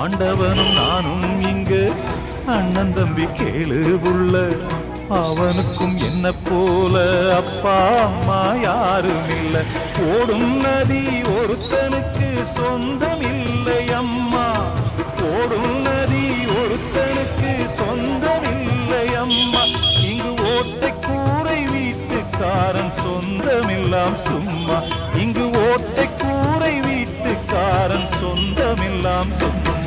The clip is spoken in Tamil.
ஆண்டவனும் நானும் இங்கு. அண்ணன் தம்பி கேளு உள்ள. அவனுக்கும் என்ன போல? அப்பா அம்மா யாரும் இல்லை ஓடும் நதி ஒருத்தனுக்கு சொந்தம் இல்லை அம்மா. ஓடும் நதி ஒருத்தனுக்கு சொந்தம் இல்லை அம்மா. இங்கு ஓட்டை கூரை வீட்டுக்காரன் சொந்தமில்லாம் சும்மா. இங்கு ஓட்டை